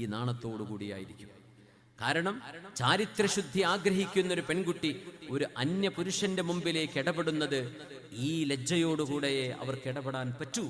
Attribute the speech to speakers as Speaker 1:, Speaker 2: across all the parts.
Speaker 1: ഈ നാണത്തോടു കൂടിയായിരിക്കും. കാരണം ചാരിത്രശുദ്ധി ആഗ്രഹിക്കുന്ന ഒരു പെൺകുട്ടി ഒരു അന്യ പുരുഷന്റെ മുമ്പിലേക്ക് ഇടപെടുന്നത് ഈ ലജ്ജയോടുകൂടെയേ അവർക്ക് ഇടപെടാൻ പറ്റൂ.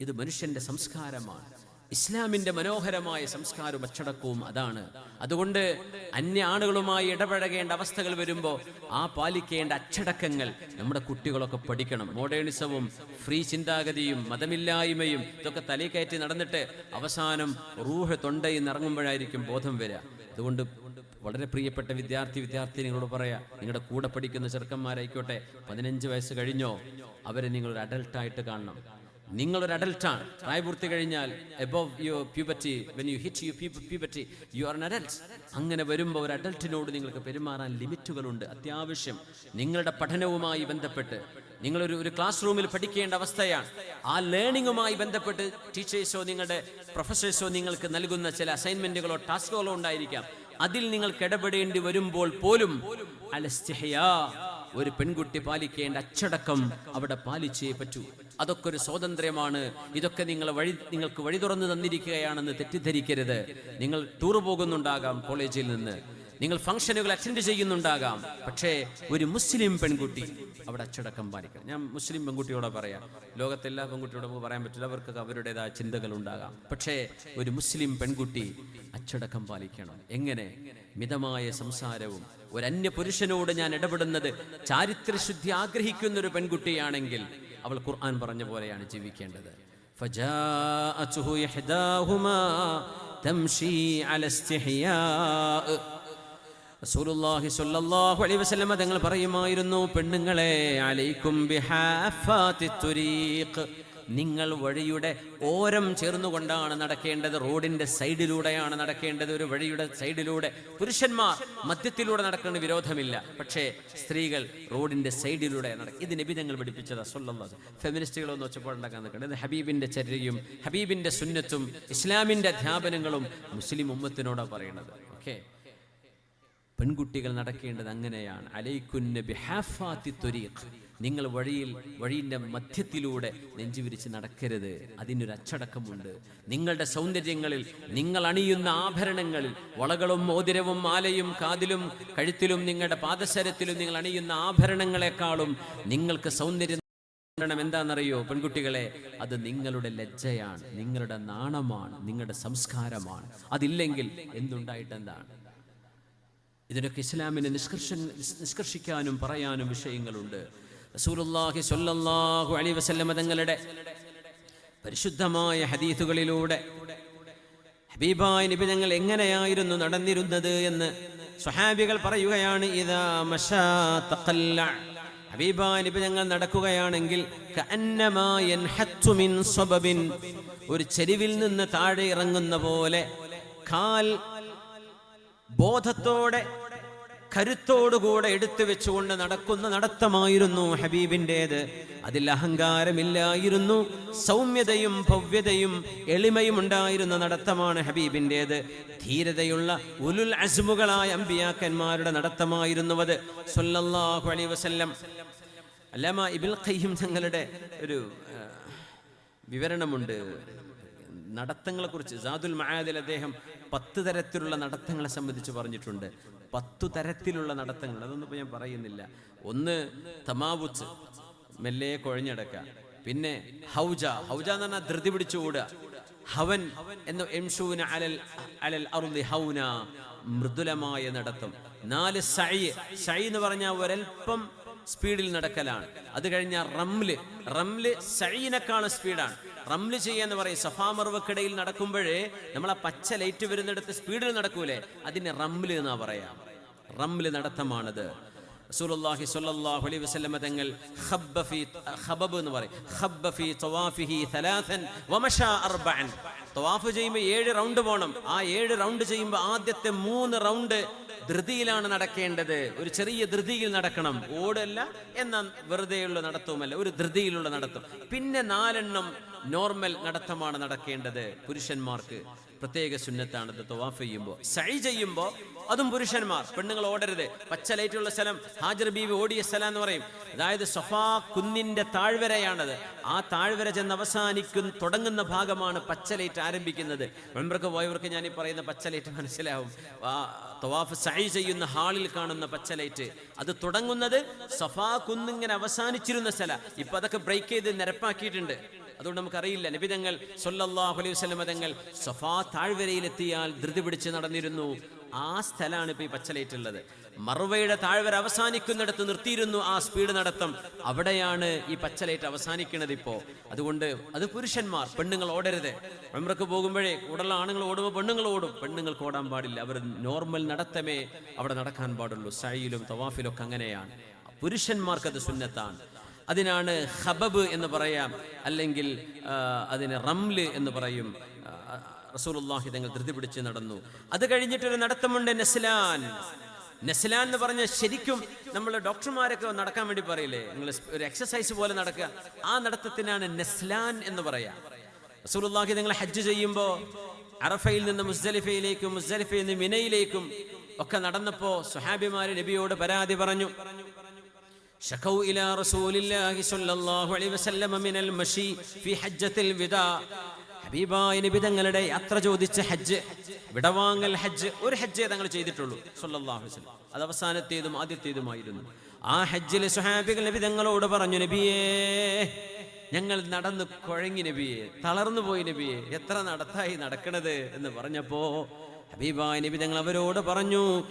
Speaker 1: ഇത് മനുഷ്യന്റെ സംസ്കാരമാണ്. ഇസ്ലാമിന്റെ മനോഹരമായ സംസ്കാരവും അച്ചടക്കവും അതാണ്. അതുകൊണ്ട് അന്യ ആളുകളുമായി ഇടപഴകേണ്ട അവസ്ഥകൾ വരുമ്പോൾ ആ പാലിക്കേണ്ട അച്ചടക്കങ്ങൾ നമ്മുടെ കുട്ടികളൊക്കെ പഠിക്കണം. മോഡേണിസവും ഫ്രീ ചിന്താഗതിയും മതമില്ലായ്മയും ഇതൊക്കെ തലയിൽ നടന്നിട്ട് അവസാനം റൂഹ് തൊണ്ടയിൽ നിറങ്ങുമ്പോഴായിരിക്കും ബോധം വരിക. അതുകൊണ്ട് വളരെ പ്രിയപ്പെട്ട വിദ്യാർത്ഥി വിദ്യാർത്ഥി നിങ്ങളോട് പറയാ നിങ്ങളുടെ കൂടെ പഠിക്കുന്ന ചെറുക്കന്മാരായിക്കോട്ടെ പതിനഞ്ച് വയസ്സ് കഴിഞ്ഞോ അവരെ നിങ്ങൾ അഡൽട്ടായിട്ട് കാണണം. നിങ്ങളൊരു അഡൽട്ടാണ് പ്രായപൂർത്തി കഴിഞ്ഞാൽ above your puberty when you hit you puberty you are an adult അങ്ങനെ വരുമ്പോൾ ഒരു അഡൽട്ടിനോട് നിങ്ങൾക്ക് പെരുമാറാൻ ലിമിറ്റുകളുണ്ട്. അത്യാവശ്യം നിങ്ങളുടെ പഠനവുമായി ബന്ധപ്പെട്ട്. നിങ്ങളൊരു ഒരു ക്ലാസ് റൂമിൽ പഠിക്കേണ്ട അവസ്ഥയാണ്. ആ ലേണിങ്ങുമായി ബന്ധപ്പെട്ട് ടീച്ചേഴ്സോ നിങ്ങളുടെ പ്രൊഫസേഴ്സോ നിങ്ങൾക്ക് നൽകുന്ന ചില അസൈൻമെന്റുകളോ ടാസ്കുകളോ ഉണ്ടായിരിക്കാം. അതിൽ നിങ്ങൾക്ക് ഇടപെടേണ്ടി വരുമ്പോൾ പോലും അലസ്തിഹയാ ഒരു പെൺകുട്ടി പാലിക്കേണ്ട അച്ചടക്കം അവിടെ പാലിച്ചേ പറ്റൂ. അതൊക്കെ ഒരു സ്വാതന്ത്ര്യമാണ്. ഇതൊക്കെ നിങ്ങൾ വഴി നിങ്ങൾക്ക് വഴി തുറന്നു തന്നിരിക്കുകയാണെന്ന് തെറ്റിദ്ധരിക്കരുത്. നിങ്ങൾ ടൂർ പോകുന്നുണ്ടാകാം കോളേജിൽ നിന്ന്. നിങ്ങൾ ഫംഗ്ഷനുകൾ അറ്റൻഡ് ചെയ്യുന്നുണ്ടാകാം. പക്ഷേ ഒരു മുസ്ലിം പെൺകുട്ടി അവിടെ അച്ചടക്കം പാലിക്കണം. ഞാൻ മുസ്ലിം പെൺകുട്ടിയോടെ പറയാം. ലോകത്തെല്ലാ പെൺകുട്ടിയോടും പറയാൻ പറ്റില്ല. അവർക്ക് അവരുടേതായ ചിന്തകൾ ഉണ്ടാകാം. പക്ഷേ ഒരു മുസ്ലിം പെൺകുട്ടി അച്ചടക്കം പാലിക്കണം. എങ്ങനെ? മിതമായ സംസാരവും. ഒരു അന്യ പുരുഷനോട് ഞാൻ ഇടപെടുന്നത് ചാരിത്രശുദ്ധി ആഗ്രഹിക്കുന്ന ഒരു പെൺകുട്ടിയാണെങ്കിൽ അവൾ ഖുർആൻ പറഞ്ഞ പോലെയാണ് ജീവിക്കേണ്ടത്. തങ്ങൾ പറയുമായിരുന്നു പെണ്ണുങ്ങളെ അലൈക്കും നിങ്ങൾ വഴിയുടെ ഓരം ചേർന്നുകൊണ്ടാണ് നടക്കേണ്ടത്. റോഡിന്റെ സൈഡിലൂടെയാണ് നടക്കേണ്ടത്. ഒരു വഴിയുടെ സൈഡിലൂടെ പുരുഷന്മാർ മധ്യത്തിലൂടെ നടക്കുന്ന വിരോധമില്ല. പക്ഷേ സ്ത്രീകൾ റോഡിന്റെ സൈഡിലൂടെ നടക്കും ഇത് നബി തങ്ങൾ പഠിപ്പിച്ചതാ സ്വല്ലല്ലാഹു ഫെമിനിസ്റ്റുകളൊന്നും ഒച്ചപ്പാടുണ്ടാക്കാൻ നിൽക്കുന്നത് ഇത് ഹബീബിന്റെ ചര്യയും ഹബീബിന്റെ സുന്നത്തും ഇസ്ലാമിന്റെ അധ്യാപനങ്ങളും മുസ്ലിം ഉമ്മത്തിനോടാണ് പറയുന്നത് ഓക്കെ? പെൺകുട്ടികൾ നടക്കേണ്ടത് അങ്ങനെയാണ്. അലൈക്കുന്ന ബിഹാഫാത്തി ത്വരീഖ്. നിങ്ങൾ വഴിയിൽ വഴിയിന്റെ മധ്യത്തിലൂടെ നെഞ്ചുവിരിച്ച് നടക്കരുത്. അതിനൊരു അച്ചടക്കമുണ്ട്. നിങ്ങളുടെ സൗന്ദര്യങ്ങളിൽ നിങ്ങൾ അണിയുന്ന ആഭരണങ്ങളിൽ വളകളും മോതിരവും മാലയും കാതിലും കഴുത്തിലും നിങ്ങളുടെ പാദശരത്തിലും നിങ്ങൾ അണിയുന്ന ആഭരണങ്ങളെക്കാളും നിങ്ങൾക്ക് സൗന്ദര്യം എന്താണെന്നറിയോ പെൺകുട്ടികളെ? അത് നിങ്ങളുടെ ലജ്ജയാണ് നിങ്ങളുടെ നാണമാണ് നിങ്ങളുടെ സംസ്കാരമാണ്. അതില്ലെങ്കിൽ എന്തുണ്ടായിട്ട് എന്താണ്? ഇതിനൊക്കെ ഇസ്ലാമിനെ നിഷ്കർഷൻ നിഷ്കർഷിക്കാനും പറയാനും വിഷയങ്ങളുണ്ട്. റസൂലുള്ളാഹി സ്വല്ലല്ലാഹു അലൈഹി വസല്ലമ തങ്ങളുടെ പരിശുദ്ധമായ ഹദീസുകളിലൂടെ ഹബീബായ നബി ഞങ്ങൾ എങ്ങനെയായിരുന്നു നടന്നിരുന്നത് എന്ന് സ്വഹാബികൾ പറയുകയാണ് ഇതാ മഷാ തഖല്ല. ഹബീബായ നബി ഞങ്ങൾ നടക്കുകയാണെങ്കിൽ മിൻ സബബിൻ ഒരു ചെരിവിൽ നിന്ന് താഴെ ഇറങ്ങുന്ന പോലെ കാൽ ബോധത്തോടെ കരുത്തോടുകൂടെ എടുത്തു വെച്ചുകൊണ്ട് നടക്കുന്ന നടത്തമായിരുന്നു ഹബീബിന്റേത്. അതിൽ അഹങ്കാരമില്ലായിരുന്നു സൗമ്യതയും ഭവ്യതയും എളിമയും ഉണ്ടായിരുന്ന നടത്തമാണ് ഹബീബിന്റേത്. ധീരതയുള്ള ഉലുൽ അസ്മുകളായ അമ്പിയാക്കന്മാരുടെ നടത്തമായിരുന്നു അത്. സല്ലല്ലാഹു അലൈഹി വസല്ലം. അല്ലാമ ഇബിൽ ഖയ്യം തങ്ങളുടെ ഒരു വിവരണമുണ്ട്. നടത്തങ്ങളെക്കുറിച്ച് സാദുൽ മഹാദിൽ അദ്ദേഹം പത്ത് തരത്തിലുള്ള നടത്തങ്ങളെ സംബന്ധിച്ച് പറഞ്ഞിട്ടുണ്ട്. പത്തു തരത്തിലുള്ള നടത്തങ്ങൾ അതൊന്നും ഞാൻ പറയുന്നില്ല. ഒന്ന് തമാവുച്ച് മെല്ലെ കുഴഞ്ഞടക്കുക. പിന്നെ ഹൗജ ഹൗജ എന്ന് പറഞ്ഞാൽ ധൃതി പിടിച്ചു ഓടുക. ഹവൻ എന്ന എംഷൂന അലൽ അലൽ അറുതി ഹൗന മൃദുലമായ നടത്തം. നാല് സൈ സൈ എന്ന് പറഞ്ഞാൽ ഒരൽപ്പം സ്പീഡിൽ നടക്കലാണ്. അത് കഴിഞ്ഞാൽ റംൽ റംൽ സഴീനേക്കാളും സ്പീഡാണ്. റംൽ ചെയ്യാന്ന് പറയും. സഫാ മറുവക്കിടയിൽ നടക്കുമ്പോഴേ നമ്മൾ ആ പച്ച ലൈറ്റ് വരുന്നിടത്ത് സ്പീഡിൽ നടക്കൂലേ? അതിന് റംൽ എന്നാ പറയാം. റംൽ നടത്തമാണത്. റസൂലുള്ളാഹി സ്വല്ലല്ലാഹു അലൈഹി വസല്ലമ തങ്ങൾ ഖബ്ബ എന്ന് തവാഫിഹി അർബഅൻ. തവാഫ് ചെയ്യുമ്പോൾ ഏഴ് റൗണ്ട് പോകണം ആ ഏഴ് റൗണ്ട് ചെയ്യുമ്പോൾ ആദ്യത്തെ മൂന്ന് റൗണ്ട് ധൃതിയിലാണ് നടക്കേണ്ടത്. ഒരു ചെറിയ ധൃതിയിൽ നടക്കണം. ഓടല്ല എന്നാൽ വെറുതെയുള്ള നടത്തവുമല്ല. ഒരു ധൃതിയിലുള്ള നടത്തം. പിന്നെ നാലെണ്ണം നോർമൽ നടത്തമാണ് നടക്കേണ്ടത്. പുരുഷന്മാർക്ക് പ്രത്യേക സുന്നത്താണത് തൊവാഫ് ചെയ്യുമ്പോൾ. സൈ ചെയ്യുമ്പോൾ അതും പുരുഷന്മാർ. പെണ്ണുങ്ങൾ ഓടരുത്. പച്ച ലൈറ്റുള്ള സ്ഥലം ഹാജർ ബീവി ഓടിയ സ്ഥലം എന്ന് പറയും. അതായത് സഫാ കുന്നിന്റെ താഴ്വരയാണത്. ആ താഴ്വര ചെന്ന് അവസാനിക്കുന്ന തുടങ്ങുന്ന ഭാഗമാണ് പച്ച ലൈറ്റ് ആരംഭിക്കുന്നത്. മെമ്പർക്ക് പോയവർക്ക് ഞാൻ ഈ പറയുന്ന പച്ച ലൈറ്റ് മനസ്സിലാവും. തവാഫ് സൈ ചെയ്യുന്ന ഹാളിൽ കാണുന്ന പച്ച ലൈറ്റ്. അത് തുടങ്ങുന്നത് സഫാ കുന്നിങ്ങനെ അവസാനിച്ചിരുന്ന സ്ഥല. ഇപ്പൊ അതൊക്കെ ബ്രേക്ക് ചെയ്ത് നിരപ്പാക്കിയിട്ടുണ്ട്. അതുകൊണ്ട് നമുക്കറിയില്ല. നബിതങ്ങൾ സൊല്ലാഹു അലൈഹി വസ്ലം തങ്ങൾ സഫാ താഴ്വരയിലെത്തിയാൽ ധൃതി പിടിച്ച് നടന്നിരുന്നു. ആ സ്ഥലമാണ് ഇപ്പൊ ഈ പച്ചലേറ്റുള്ളത്. മറുവയുടെ താഴ്വര അവസാനിക്കുന്നിടത്ത് നിർത്തിയിരുന്നു ആ സ്പീഡ് നടത്തം. അവിടെയാണ് ഈ പച്ചലേറ്റ് അവസാനിക്കുന്നത് ഇപ്പോ. അതുകൊണ്ട് അത് പുരുഷന്മാർ പെണ്ണുങ്ങൾ ഓടരുത്. ഉംറക്ക് പോകുമ്പോഴേ കൂടുതൽ ആണുങ്ങൾ ഓടുമ്പോൾ പെണ്ണുങ്ങൾ ഓടും. പെണ്ണുങ്ങൾക്ക് ഓടാൻ പാടില്ല. അവർ നോർമൽ നടത്തമേ അവിടെ നടക്കാൻ പാടുള്ളൂ. സഴിയിലും തവാഫിലും ഒക്കെ അങ്ങനെയാണ്. പുരുഷന്മാർക്കത് സുന്നത്താണ്. അതിനാണ് ഹബബ് എന്ന് പറയാം. അല്ലെങ്കിൽ അതിന് റംൽ എന്ന് പറയും. റസൂലുള്ളാഹി തങ്ങൾ ധൃതി പിടിച്ച് നടന്നു. അത് കഴിഞ്ഞിട്ടൊരു നടത്തമുണ്ട് നെസ്ലാൻ. നെസ്ലാൻ എന്ന് പറഞ്ഞ ശരിക്കും നമ്മൾ ഡോക്ടർമാരൊക്കെ നടക്കാൻ വേണ്ടി പറയില്ലേ? നിങ്ങൾ ഒരു എക്സസൈസ് പോലെ നടക്കുക. ആ നടത്തത്തിനാണ് നെസ്ലാൻ എന്ന് പറയാം. റസൂലുള്ളാഹി തങ്ങൾ ഹജ്ജ് ചെയ്യുമ്പോൾ അറഫയിൽ നിന്ന് മുസ്ദലിഫയിലേക്കും മുസ്ദലിഫയിൽ നിന്ന് മിനയിലേക്കും ഒക്കെ നടന്നപ്പോൾ സുഹാബിമാര് നബിയോട് പരാതി പറഞ്ഞു. شكوا إلى رسول الله صلى الله عليه وسلم من المشي في حجة الوداع ഹബീബായ നബി തങ്ങളുടെ യാത്ര ചോദിച്ച ഹജ്ജ് വിടവാങ്ങൽ ഹജ്ജ് ഒരു ഹജ്ജേ തങ്ങൾ ചെയ്തിട്ടുള്ളൂ സല്ലല്ലാഹു അലൈഹി വസല്ലം അത് അവസാനത്തേതും ആദ്യത്തേതുമായിരുന്നു ആ ഹജ്ജിൽ സുഹാബികൾ നബി തങ്ങളോട് പറഞ്ഞു നബിയേ ഞങ്ങൾ നടന്ന് കുഴങ്ങി നബിയെ തളർന്നു പോയി നബിയെ എത്ര നടത്തായി നടക്കണത് എന്ന് പറഞ്ഞപ്പോ ഹബീബായ നബി തങ്ങൾ അവരോട് പറഞ്ഞു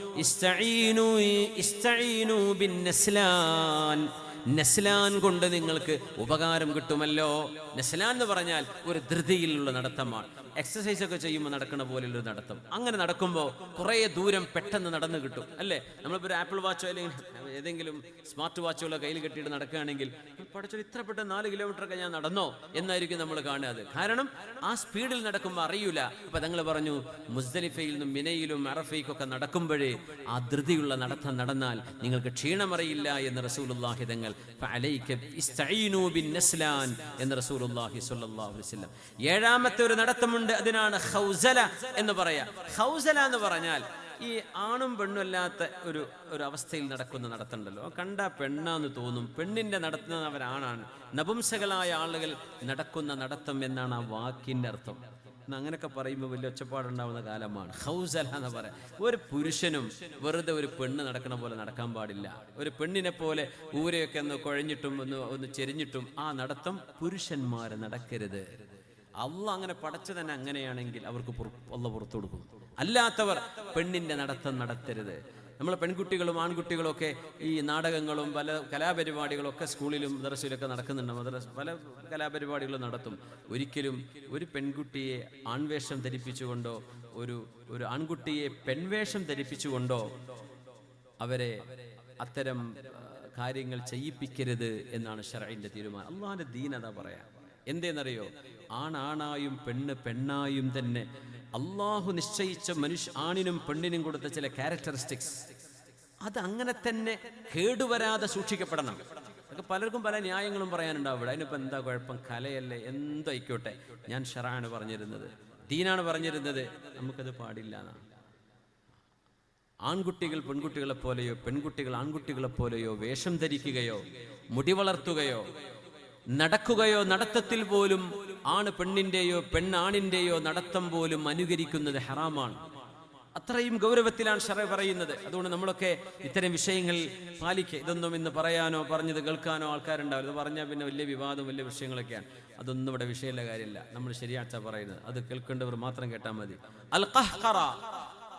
Speaker 1: ബിൻ നസ്ലാൻ. നസ്ലാൻ കൊണ്ട് നിങ്ങൾക്ക് ഉപകാരം കിട്ടുമല്ലോ. നസ്ലാൻ എന്ന് പറഞ്ഞാൽ ഒരു ധൃതിയിലുള്ള നടത്തമാണ്. എക്സസൈസ് ഒക്കെ ചെയ്യുമ്പോൾ നടക്കുന്ന പോലെയുള്ള നടത്തം. അങ്ങനെ നടക്കുമ്പോൾ കുറേ ദൂരം പെട്ടെന്ന് നടന്നു കിട്ടും. അല്ലേ? നമ്മളിപ്പോൾ ഒരു ആപ്പിൾ വാച്ചോ അല്ലെങ്കിൽ ഏതെങ്കിലും സ്മാർട്ട് വാച്ചുകളോ കയ്യിൽ കെട്ടിയിട്ട് നടക്കുകയാണെങ്കിൽ പഠിച്ചോ ഇത്ര പെട്ടെന്ന് നാല് കിലോമീറ്റർ ഒക്കെ ഞാൻ നടന്നോ? എന്നായിരിക്കും നമ്മൾ കാണുന്നത് കാരണം ആ സ്പീഡിൽ നടക്കുമ്പോൾ അറിയൂല. അപ്പൊ തങ്ങൾ പറഞ്ഞു മുസ്ദലിഫയിൽ നിന്നും മിനയിലും അറഫയ്ക്കൊക്കെ നടക്കുമ്പോഴേ ആ ധൃതിയുള്ള നടത്തം നടന്നാൽ നിങ്ങൾക്ക് ക്ഷീണമറിയില്ല എന്ന് റസൂലുള്ളാഹി തങ്ങൾ എന്ന് റസൂലുള്ളാഹി സ്വല്ലല്ലാഹു അലൈഹി വസല്ലം. ഏഴാമത്തെ ഒരു നടത്തമുണ്ട് അതിനാണ് ഖൗസല എന്ന് പറയാ. ഹൗസല എന്ന് പറഞ്ഞാൽ ഈ ആണും പെണ്ണും അല്ലാത്ത ഒരു ഒരു അവസ്ഥയിൽ നടക്കുന്ന നടത്തണ്ടല്ലോ. കണ്ട പെണ്ണാന്ന് തോന്നും. പെണ്ണിന്റെ നടത്തുന്നവരാണാണ് നപുംസകളായ ആളുകൾ നടക്കുന്ന നടത്തം എന്നാണ് ആ വാക്കിന്റെ അർത്ഥം. അങ്ങനെയൊക്കെ പറയുമ്പോൾ വലിയ ഒച്ചപ്പാടുണ്ടാവുന്ന കാലമാണ്. ഹൗസല എന്ന് പറയാം. ഒരു പുരുഷനും വെറുതെ ഒരു പെണ്ണ് നടക്കണ പോലെ നടക്കാൻ പാടില്ല. ഒരു പെണ്ണിനെ പോലെ ഊരെയൊക്കെ ഒന്ന് കുഴഞ്ഞിട്ടും ഒന്ന് ഒന്ന് ചെരിഞ്ഞിട്ടും ആ നടത്തം പുരുഷന്മാരെ നടക്കരുത്. അള്ള അങ്ങനെ പടച്ചു തന്നെ അങ്ങനെയാണെങ്കിൽ അവർക്ക് അള്ള പുറത്തു കൊടുക്കും. അല്ലാത്തവർ പെണ്ണിന്റെ നടത്തം നടത്തരുത്. നമ്മൾ പെൺകുട്ടികളും ആൺകുട്ടികളും ഒക്കെ ഈ നാടകങ്ങളും പല കലാപരിപാടികളും ഒക്കെ സ്കൂളിലും മദ്രസയിലൊക്കെ നടക്കുന്നുണ്ട്. മദ്രസ പല കലാപരിപാടികളും നടത്തും. ഒരിക്കലും ഒരു പെൺകുട്ടിയെ ആൺവേഷം ധരിപ്പിച്ചുകൊണ്ടോ ഒരു ഒരു ആൺകുട്ടിയെ പെൺവേഷം ധരിപ്പിച്ചുകൊണ്ടോ അവരെ അത്തരം കാര്യങ്ങൾ ചെയ്യിപ്പിക്കരുത് എന്നാണ് ഷറൈന്റെ തീരുമാനം. അള്ളാഹിന്റെ ദീനത പറയാം. എന്തേന്നറിയോ? ആണാണായും പെണ്ണ് പെണ്ണായും തന്നെ അള്ളാഹു നിശ്ചയിച്ച മനുഷ്യ ആണിനും പെണ്ണിനും കൊടുത്ത ചില ക്യാരക്ടറിസ്റ്റിക്സ് അത് അങ്ങനെ തന്നെ കേടുവരാതെ സൂക്ഷിക്കപ്പെടണം. അതൊക്കെ പലർക്കും പല ന്യായങ്ങളും പറയാനുണ്ടാവും ഇവിടെ. അതിനിപ്പോൾ എന്താ കുഴപ്പം? കലയല്ലേ? എന്തായിക്കോട്ടെ? ഞാൻ ഷറാണ് പറഞ്ഞിരുന്നത്. ദീനാണ് പറഞ്ഞിരുന്നത്. നമുക്കത് പാടില്ല എന്നാണ് ആൺകുട്ടികൾ പെൺകുട്ടികളെ പോലെയോ പെൺകുട്ടികൾ ആൺകുട്ടികളെ പോലെയോ വേഷം ധരിക്കുകയോ മുടി വളർത്തുകയോ നടക്കുകയോ നടത്തത്തിൽ പോലും ആണ് പെണ്ണിന്റെയോ പെണ്ണാണിന്റെയോ നടത്തം പോലും അനുകരിക്കുന്നത് ഹറാമാണ്. അത്രയും ഗൗരവത്തിലാണ് ഷറ പറയുന്നത്. അതുകൊണ്ട് നമ്മളൊക്കെ ഇത്തരം വിഷയങ്ങൾ പാലിക്കുക ഇതൊന്നും ഇന്ന് പറയാനോ പറഞ്ഞത് കേൾക്കാനോ ആൾക്കാരുണ്ടാവില്ല. ഇത് പറഞ്ഞാൽ പിന്നെ വലിയ വിവാദം വലിയ വിഷയങ്ങളൊക്കെയാണ്. അതൊന്നും ഇവിടെ വിഷയമുള്ള കാര്യമില്ല. നമ്മൾ ശരിയാച്ച പറയുന്നത്. അത് കേൾക്കേണ്ടവർ മാത്രം കേട്ടാൽ മതി. അൽ ഖഹ്ഖറ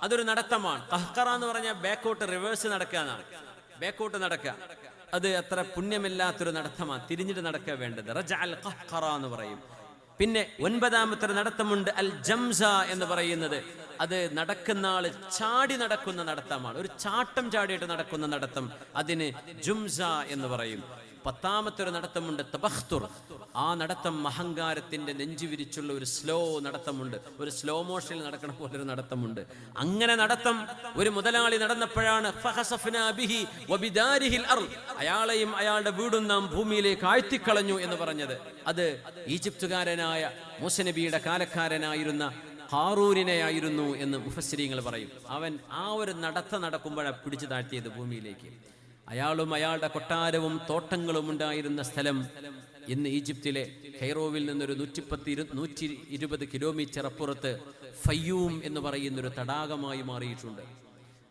Speaker 1: അതൊരു നടത്തമാണ്. കഹ്ക്കറ എന്ന് പറഞ്ഞാൽ ബാക്കോട്ട് റിവേഴ്സ് നടക്കുക എന്നാണ് ബാക്കോട്ട് നടക്കുക അത് അത്ര പുണ്യമില്ലാത്തൊരു നടത്തമാണ്. തിരിഞ്ഞിട്ട് നടക്കുക വേണ്ടത്. റജ അൽ ഖഹ്ഖറ എന്ന് പറയും. പിന്നെ ഒൻപതാമത്തെ നടത്തമുണ്ട് അൽ ജംസ എന്ന് പറയുന്നത്. അത് നടക്കുന്ന ആൾ ചാടി നടക്കുന്ന നടത്തമാണ്. ഒരു ചാട്ടം ചാടിയിട്ട് നടക്കുന്ന നടത്തം. അതിന് ജുംസ എന്ന് പറയും. പത്താമത്തെ ഒരു നടത്തമുണ്ട് തബഖ്തുർ. ആ നടത്തം അഹങ്കാരത്തിന്റെ നെഞ്ചു വിരിച്ചുള്ള ഒരു സ്ലോ നടത്തമുണ്ട്. ഒരു സ്ലോ മോഷനിൽ നടക്കണ പോലെ ഒരു നടത്തമുണ്ട്. അങ്ങനെ നടത്തം ഒരു മുതലാളി നടന്നപ്പോഴാണ്. അയാളെയും അയാളുടെ വീടും നാം ഭൂമിയിലേക്ക് ആഴ്ത്തിക്കളഞ്ഞു എന്ന് പറഞ്ഞത്. അത് ഈജിപ്തുകാരനായ മൂസനബിയുടെ കാലക്കാരനായിരുന്ന ഹാറൂരിനെയായിരുന്നു എന്ന് മുഫസ്സിരിങ്ങൾ പറയും. അവൻ ആ ഒരു നടത്ത നടക്കുമ്പോഴാണ് പിടിച്ചു താഴ്ത്തിയത് ഭൂമിയിലേക്ക്. അയാളും അയാളുടെ കൊട്ടാരവും തോട്ടങ്ങളും ഉണ്ടായിരുന്ന സ്ഥലം ഇന്ന് ഈജിപ്തിലെ ഖൈറോവിൽ നിന്നൊരു നൂറ്റിപ്പത്തി ഇരു നൂറ്റി ഇരുപത് കിലോമീറ്റർ അപ്പുറത്ത് ഫയ്യൂം എന്ന് പറയുന്നൊരു തടാകമായി മാറിയിട്ടുണ്ട്.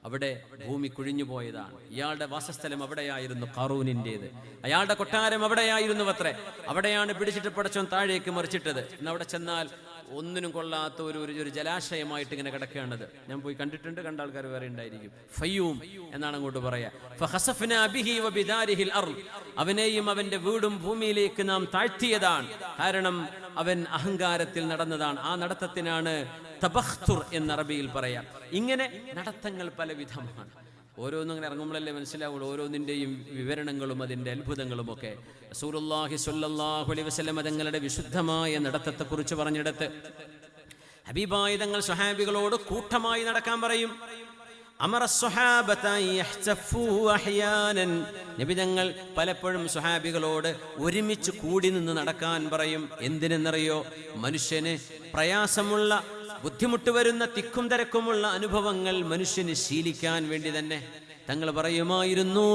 Speaker 1: അവിടെ ഭൂമി കുഴിഞ്ഞുപോയതാണ് ഇയാളുടെ വാസസ്ഥലം അവിടെയായിരുന്നു കാറൂനിന്റെത് അയാളുടെ കൊട്ടാരം അവിടെയായിരുന്നു അത്രേ അവിടെയാണ് പിടിച്ചിട്ട് പടച്ചോൻ താഴേക്ക് മറിച്ചിട്ടത്. ഇന്ന് അവിടെ ചെന്നാൽ ഒന്നിനും കൊള്ളാത്ത ഒരു ഒരു- ജലാശയമായിട്ട് ഇങ്ങനെ കിടക്കേണ്ടത്. ഞാൻ പോയി കണ്ടിട്ടുണ്ട് കണ്ട ആൾക്കാർ വേറെ ഉണ്ടായിരിക്കും. ഫയ്യൂം എന്നാണ് അങ്ങോട്ട് പറയാ. അവനെയും അവന്റെ വീടും ഭൂമിയിലേക്ക് നാം താഴ്ത്തിയതാണ്. കാരണം അവൻ അഹങ്കാരത്തിൽ നടന്നതാണ്. ആ നടത്തത്തിനാണ് തബഖ്തുർ എന്ന് അറബിയിൽ പറയാം. ഇങ്ങനെ നടത്തങ്ങൾ പലവിധമാണ്. ഓരോന്നും ഇങ്ങനെ ഇറങ്ങുമ്പോഴല്ലേ മനസ്സിലാവുള്ളൂ. ഓരോന്നിന്റെയും വിവരണങ്ങളും അതിന്റെ അത്ഭുതങ്ങളും ഒക്കെ. റസൂലുള്ളാഹി സ്വല്ലല്ലാഹു അലൈഹി വസല്ലം തങ്ങളുടെ വിശുദ്ധമായ നടത്തത്തെക്കുറിച്ച് പറഞ്ഞെടുത്ത് ഹബീബായ തങ്ങൾ സ്വഹാബികളോട് കൂട്ടമായി നടക്കാൻ പറയും. അഹ്യാനൻ. നബി തങ്ങൾ പലപ്പോഴും സുഹാബികളോട് ഒരുമിച്ച് കൂടി നിന്ന് നടക്കാൻ പറയും. എന്തിനെന്നറിയോ? മനുഷ്യന് പ്രയാസമുള്ള ബുദ്ധിമുട്ട് വരുന്ന തിക്കും തിരക്കുമുള്ള അനുഭവങ്ങൾ മനുഷ്യന് ശീലിക്കാൻ വേണ്ടി തന്നെ. തങ്ങൾ പറയുമായിരുന്നു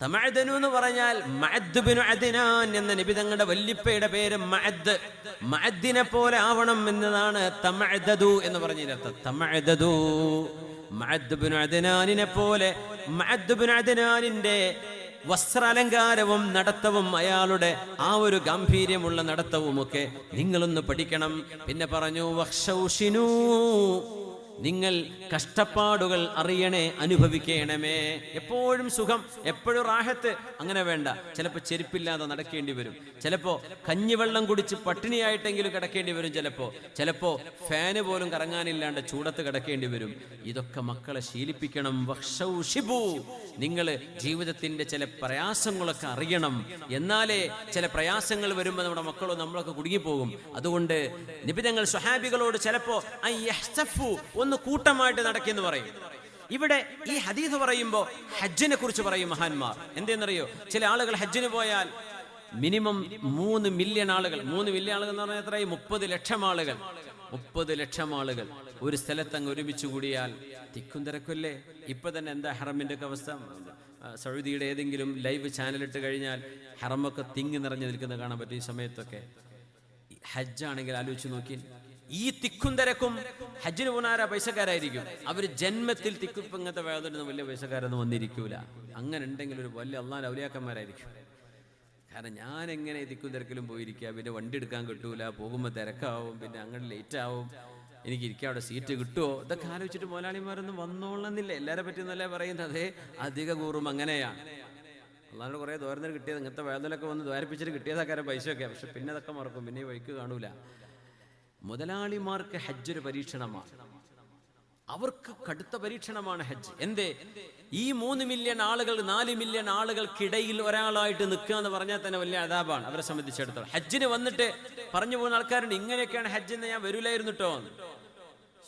Speaker 1: തമഅദനു എന്ന് പറഞ്ഞാൽ മഅദ് ബിനു അദിനാൻ എന്ന നബി തങ്ങളുടെ പേര് മഅദ്. പോലെ ആവണം എന്നതാണ് തമഅദദു എന്ന് പറഞ്ഞതിനർത്ഥം തമഅദദു മഅദ് ബിനു അദിനാനിനെ പോലെ മഅദ് ബിനു അദ്നാനിന്റെ വസ്ത്രാലങ്കാരവും നടത്തവും അയാളുടെ ആ ഒരു ഗാംഭീര്യമുള്ള നടത്തവുമൊക്കെ നിങ്ങളൊന്ന് പഠിക്കണം. പിന്നെ പറഞ്ഞു വഖ്ശൗഷിനൂ നിങ്ങൾ കഷ്ടപ്പാടുകൾ അറിയണേ അനുഭവിക്കണമേ. എപ്പോഴും സുഖം എപ്പോഴും റാഹത്ത്. അങ്ങനെ വേണ്ട. ചിലപ്പോൾ ചെരുപ്പില്ലാതെ നടക്കേണ്ടി വരും. ചിലപ്പോൾ കഞ്ഞിവെള്ളം കുടിച്ച് പട്ടിണിയായിട്ടെങ്കിലും കിടക്കേണ്ടി വരും ചിലപ്പോൾ ചിലപ്പോൾ ഫാന് പോലും കറങ്ങാനില്ലാണ്ട് ചൂടത്ത് കിടക്കേണ്ടി വരും. ഇതൊക്കെ മക്കളെ ശീലിപ്പിക്കണം. വക്ഷൗഷിബു നിങ്ങൾ ജീവിതത്തിന്റെ ചില പ്രയാസങ്ങളൊക്കെ അറിയണം. എന്നാലേ ചില പ്രയാസങ്ങൾ വരുമ്പോൾ നമ്മുടെ മക്കളോ നമ്മളൊക്കെ കുടുങ്ങിപ്പോകും. അതുകൊണ്ട് നിബിതങ്ങൾ സ്വഹാബികളോട് ചിലപ്പോ "ഐ യഹ്സഫു" ഒന്ന് കൂട്ടമായിട്ട് നടക്കിയെന്ന് പറയും. ഇവിടെ ഈ ഹദീസ് പറയുമ്പോൾ ഹജ്ജിനെ കുറിച്ച് പറയും മഹാന്മാർ. എന്തെന്നറിയോ? ചില ആളുകൾ ഹജ്ജിന് പോയാൽ മിനിമം മൂന്ന് മില്യൺ ആളുകൾ. മൂന്ന് മില്യൺ ആളുകൾ എന്ന് പറഞ്ഞാൽ എത്രയായി? മുപ്പത് ലക്ഷം ആളുകൾ. മുപ്പത് ലക്ഷം ആളുകൾ. ഒരു സ്ഥലത്ത് അങ്ങ് ഒരുമിച്ച് കൂടിയാൽ തിക്കും തിരക്കല്ലേ ഇപ്പൊ തന്നെ എന്താ ഹറമിന്റെ ഒക്കെ അവസ്ഥ? സൗദിയുടെ ഏതെങ്കിലും ലൈവ് ചാനൽ ഇട്ട് കഴിഞ്ഞാൽ ഹറമൊക്കെ തിങ്ങി നിറഞ്ഞു നിൽക്കുന്നത് കാണാൻ പറ്റും ഈ സമയത്തൊക്കെ. ഹജ്ജാണെങ്കിൽ ആലോചിച്ച് നോക്കി ഈ തിക്കും തിരക്കും ഹജ്ജിന് പോണാരാ പൈസക്കാരായിരിക്കും. അവർ ജന്മത്തിൽ തിക്കും ഇങ്ങനത്തെ വേദന വലിയ പൈസക്കാരൊന്നും വന്നിരിക്കൂല. അങ്ങനെ ഉണ്ടെങ്കിൽ ഒരു വലിയ അള്ളാൻ ഔലിയാക്കന്മാരായിരിക്കും. കാരണം ഞാൻ എങ്ങനെ തിക്കും തിരക്കിലും പോയിരിക്കുക പിന്നെ വണ്ടി എടുക്കാൻ കിട്ടൂല പോകുമ്പോൾ തിരക്കാവും പിന്നെ അങ്ങനെ ലേറ്റ് ആവും എനിക്ക് ഇരിക്കാൻ അവിടെ സീറ്റ് കിട്ടുമോ ഇതൊക്കെ ആലോചിച്ചിട്ട് മുതലാളിമാരൊന്നും വന്നോളന്നില്ല എല്ലാരെ പറ്റിയെന്നല്ലേ പറയുന്നത്? അധിക കൂറും അങ്ങനെയാണ് അല്ലാണ്ട് കുറേ ദോരന്നിട്ട് കിട്ടിയത് ഇങ്ങനത്തെ വേദനൊക്കെ വന്ന് ദ്വാരിപ്പിച്ചിട്ട് കിട്ടിയതാക്കാരെ പൈസയൊക്കെ. പക്ഷെ പിന്നെ അതൊക്കെ മറക്കും. പിന്നെ വഴിക്ക് കാണൂല. മുതലാളിമാർക്ക് ഹജ്ജ് ഒരു പരീക്ഷണമാണ്. അവർക്ക് കടുത്ത പരീക്ഷണമാണ് ഹജ്ജ്. എന്തേ? ഈ മൂന്ന് മില്യൺ ആളുകൾ നാല് മില്യൺ ആളുകൾക്കിടയിൽ ഒരാളായിട്ട് നിൽക്കുക എന്ന് പറഞ്ഞാൽ തന്നെ വലിയ അതാപാണ് അവരെ സംബന്ധിച്ചിടത്തോളം. ഹജ്ജിന് വന്നിട്ട് പറഞ്ഞു പോകുന്ന ആൾക്കാരുണ്ട് ഇങ്ങനെയൊക്കെയാണ് ഹജ്ജ് എന്ന് ഞാൻ വരൂലായിരുന്നു കേട്ടോ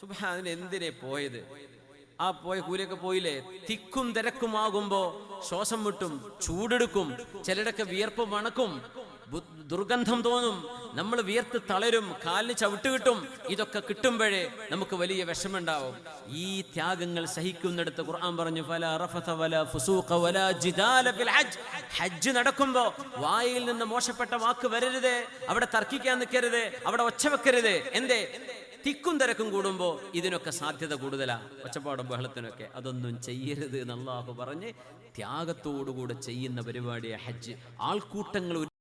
Speaker 1: സുബാ അതിന് എന്തിനെ പോയത്? ആ പോയ കൂലിയൊക്കെ പോയില്ലേ? തിക്കും തിരക്കുമാകുമ്പോ ശ്വാസം മുട്ടും ചൂടെടുക്കും ചിലരൊക്കെ വിയർപ്പ് മണക്കും. ദുർഗന്ധം തോന്നും. നമ്മൾ വിയർത്ത് തളരും കാലിന് ചവിട്ട് കിട്ടും. ഇതൊക്കെ കിട്ടുമ്പോഴേ നമുക്ക് വലിയ വിഷമുണ്ടാവും ഈ ത്യാഗങ്ങൾ സഹിക്കുന്നിടത്ത് ഖുർആൻ പറഞ്ഞു ഫല റഫത വല ഫുസൂഖ വല ജിദാല ഫിൽ ഹജ്ജ്. ഹജ്ജ് നടക്കുമ്പോൾ വായിൽ നിന്ന് മോശപ്പെട്ട വാക്ക് വരരുത്. അവിടെ തർക്കിക്കാൻ നിൽക്കരുത്. അവിടെ ഒച്ച വെക്കരുത്. എന്തേ? തിക്കും തിരക്കും കൂടുമ്പോൾ ഇതിനൊക്കെ സാധ്യത കൂടുതലാ. ഒച്ചപ്പാടും ബഹളത്തിനൊക്കെ. അതൊന്നും ചെയ്യരുത് എന്ന് അള്ളാഹു പറഞ്ഞ് ത്യാഗത്തോടുകൂടെ ചെയ്യുന്ന പരിപാടിയാണ് ഹജ്ജ്. ആൾക്കൂട്ടങ്ങൾ